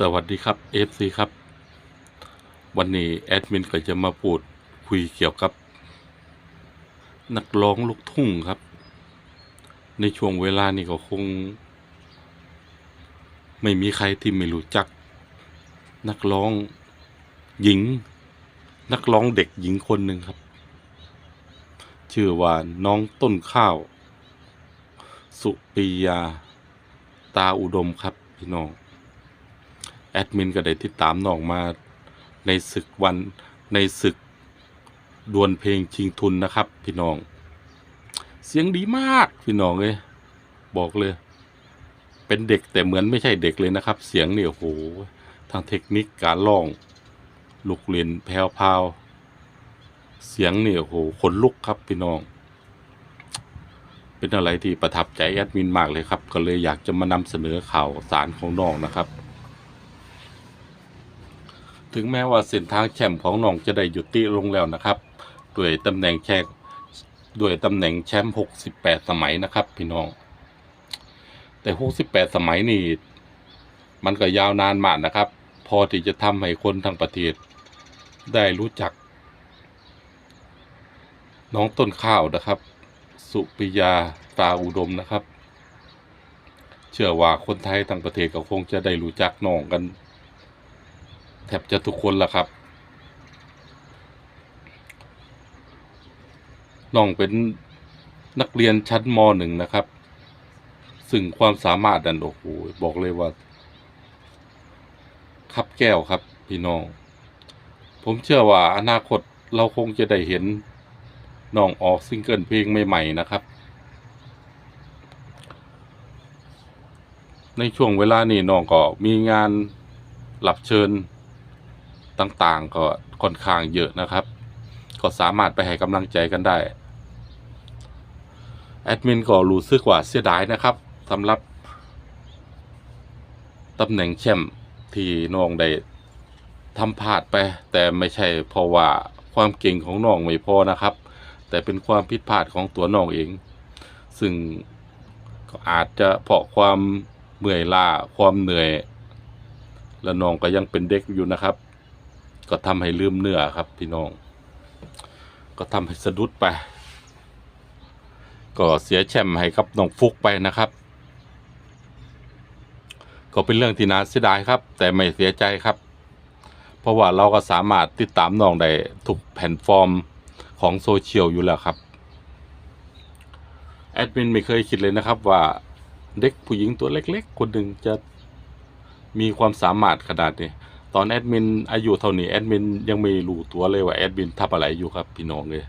สวัสดีครับ FC ครับ วันนี้แอดมินก็จะมาพูดคุยเกี่ยวกับ นักร้องลูกทุ่งครับ ในช่วงเวลานี้ก็คง ไม่มีใครที่ไม่รู้จัก นักร้องหญิง นักร้องเด็กหญิงคนหนึ่งครับ ชื่อว่าน้องต้นข้าว สุปิยา ตาอุดมครับพี่น้อง แอดมินก็ได้ติดตามน้องมาในศึกวันในศึกดวลเพลงชิงทุนนะครับ พี่น้อง เสียงดีมากพี่น้องเลยบอกเลย เป็นเด็กแต่เหมือนไม่ใช่เด็กเลยนะครับ เสียงเนี่ยโอ้โหทางเทคนิคการร้อง ลูกเรียนแพวพาวเสียงเนี่ยโอ้โหขนลุกครับพี่น้อง เป็นอะไรที่ประทับใจแอดมินมากเลยครับ ก็เลยอยากจะมานำเสนอข่าวสารของน้องนะครับ ถึงแม้ว่าเส้นทางแชมป์ของน้องจะได้ยุติลงแล้วนะครับ ด้วยตำแหน่งแชมป์ด้วยตำแหน่งแชมป์68 สมัยนะครับ พี่น้อง แต่ 68 สมัยนี่มันก็ยาวนานมากนะครับ พอที่จะทำให้คนทั้งประเทศ ได้รู้จัก น้องต้นข้าวนะครับ สุปิยาตาอุดมนะครับ เชื่อว่าคนไทยทั้งประเทศก็คงจะได้รู้จักน้องกัน แทบจะทุกคนละครับ น้องเป็นนักเรียนชั้นมหนึ่งนะครับ ซึ่งความสามารถดันโอ้โหบอกเลยว่า คับแก้วครับพี่น้อง ผมเชื่อว่าอนาคตเราคงจะได้เห็นน้องออกซิงเกิลเพลงใหม่ๆนะครับ ในช่วงเวลานี้น้องก็มีงานรับเชิญ ต่างๆ ก็ค่อนข้างเยอะนะครับ ก็สามารถไปให้กำลังใจกันได้แอดมินก็รู้สึกว่าเสียดายนะครับสำหรับตำแหน่งแชมป์ที่น้องได้ทำพลาดไป แต่ไม่ใช่เพราะว่าความเก่งของน้องไม่พอนะครับ แต่เป็นความผิดพลาดของตัวน้องเอง ซึ่งก็อาจจะเพราะความเมื่อยล้าความเหนื่อย และน้องก็ยังเป็นเด็กอยู่นะครับ ก็ทำให้ลืมเนื้อครับ พี่น้อง ก็ทำให้สะดุดไป ก็เสียแชมป์ให้กับน้องฟุกไปนะครับ ก็เป็นเรื่องที่น่าเสียดายครับ แต่ไม่เสียใจครับ เพราะว่าเราก็สามารถติดตามน้องได้ทุกแพลตฟอร์มของโซเชียลอยู่แล้วครับแอดมินไม่เคยคิดเลยนะครับว่าเด็กผู้หญิงตัวเล็ก ๆ คนหนึ่งจะมีความสามารถขนาดนี้ ตอนแอดมินอายุเท่านี้แอดมินยังไม่รู้ตัวเลยว่าแอดมินทำอะไรอยู่ครับพี่น้องเลย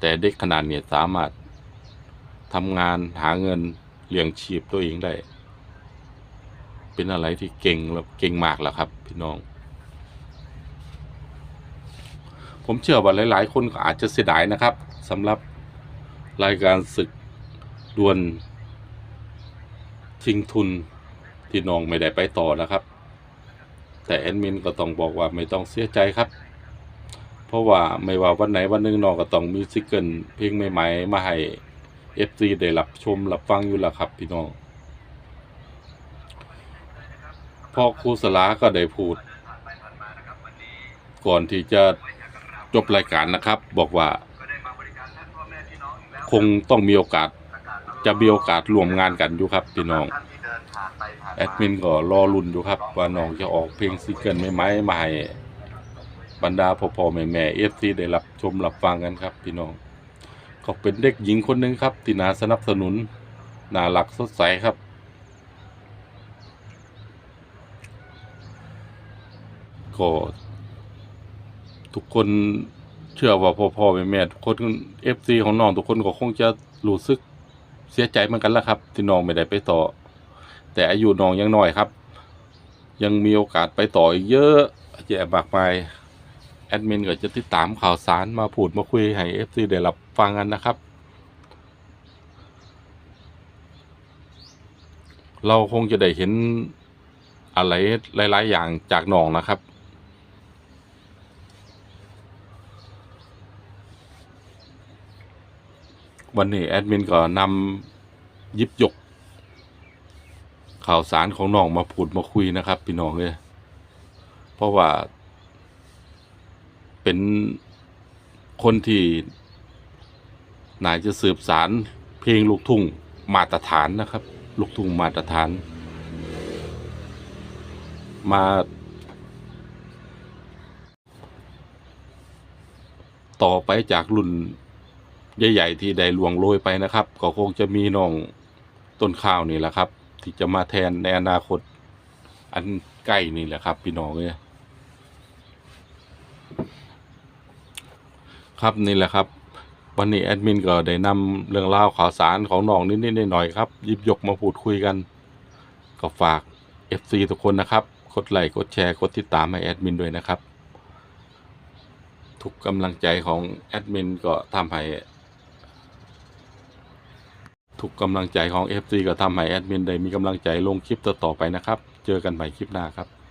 แต่เด็กขนาดเนี้ยสามารถทำงานหาเงินเลี้ยงชีพตัวเองได้ เป็นอะไรที่เก่งแล้วเก่งมากแล้วครับ พี่น้อง ผมเชื่อว่าหลาย ๆ คนก็อาจจะเสียดายนะครับสำหรับรายการศึกดวลชิงทุนที่น้องไม่ได้ไปต่อนะครับ แต่แอดมินก็ต้องบอกว่าไม่ต้องเสียใจครับ เพราะว่าไม่ว่าวันไหนวันหนึ่งน้องก็ต้องมีซิงเกิลเพลงใหม่ๆมาให้ FC ได้รับชมรับฟังอยู่แล้วครับพี่น้องพอครูสลาก็ได้พูด ก่อนที่จะจบรายการนะครับ บอกว่า คงต้องมีโอกาส จะมีโอกาสร่วมงานกันอยู่ครับพี่น้อง แอดมินก็รอรุ่นอยู่ครับ ว่าน้องจะออกเพลงซิงเกิลใหม่ๆมาให้บรรดาพ่อพ่อแม่แม่เอฟซีได้รับชมรับฟังกันครับพี่น้องก็เป็นเด็กหญิงคนหนึ่งครับที่น่าสนับสนุนน่ารักสดใสครับ ก็ทุกคนเชื่อว่าพ่อพ่อแม่แม่ทุกคนเอฟซีของน้องทุกคนก็คงจะรู้สึกเสียใจเหมือนกันละครับ ที่น้องไม่ได้ไปต่อ แต่อายุน้องยังน้อยครับ ยังมีโอกาสไปต่ออีกเยอะแยะมากมายแอดมินก็จะติดตามข่าวสารมาพูดมาคุยให้เอฟซีได้รับฟังกันนะครับ เราคงจะได้เห็นอะไรหลายๆ อย่างจากน้องนะครับวันนี้แอดมินก็นำยิบยก ข่าวสารของน้องมาพูดมาคุยนะครับ พี่น้องเลยเพราะว่า เป็นคนที่น่าจะสืบสารเพลงลูกทุ่งมาตรฐานนะครับ ลูกทุ่งมาตรฐาน มา ต่อไปจากรุ่นใหญ่ ๆ ที่ได้ลวงโรยไปนะครับ ก็คงจะมีน้องต้นข้าวนี่แหละครับ ที่จะมาแทนในอนาคต อันใกล้นี่แหละครับ พี่น้องเอ้ยครับนี่แหละครับ วันนี้แอดมินก็ได้นำเรื่องราวข่าวสารของน้องนิดๆหน่อยๆครับยิบยกมาพูดคุยกัน ก็ฝาก FC ทุกคนนะครับกดไลค์กดแชร์กดติดตามให้แอดมินด้วยนะครับ ทุกกำลังใจของแอดมินก็ทำให้ ทุกกำลังใจของ FC ก็ทำให้แอดมินได้มีกำลังใจลงคลิปต่อๆไปนะครับ เจอกันใหม่คลิปหน้าครับ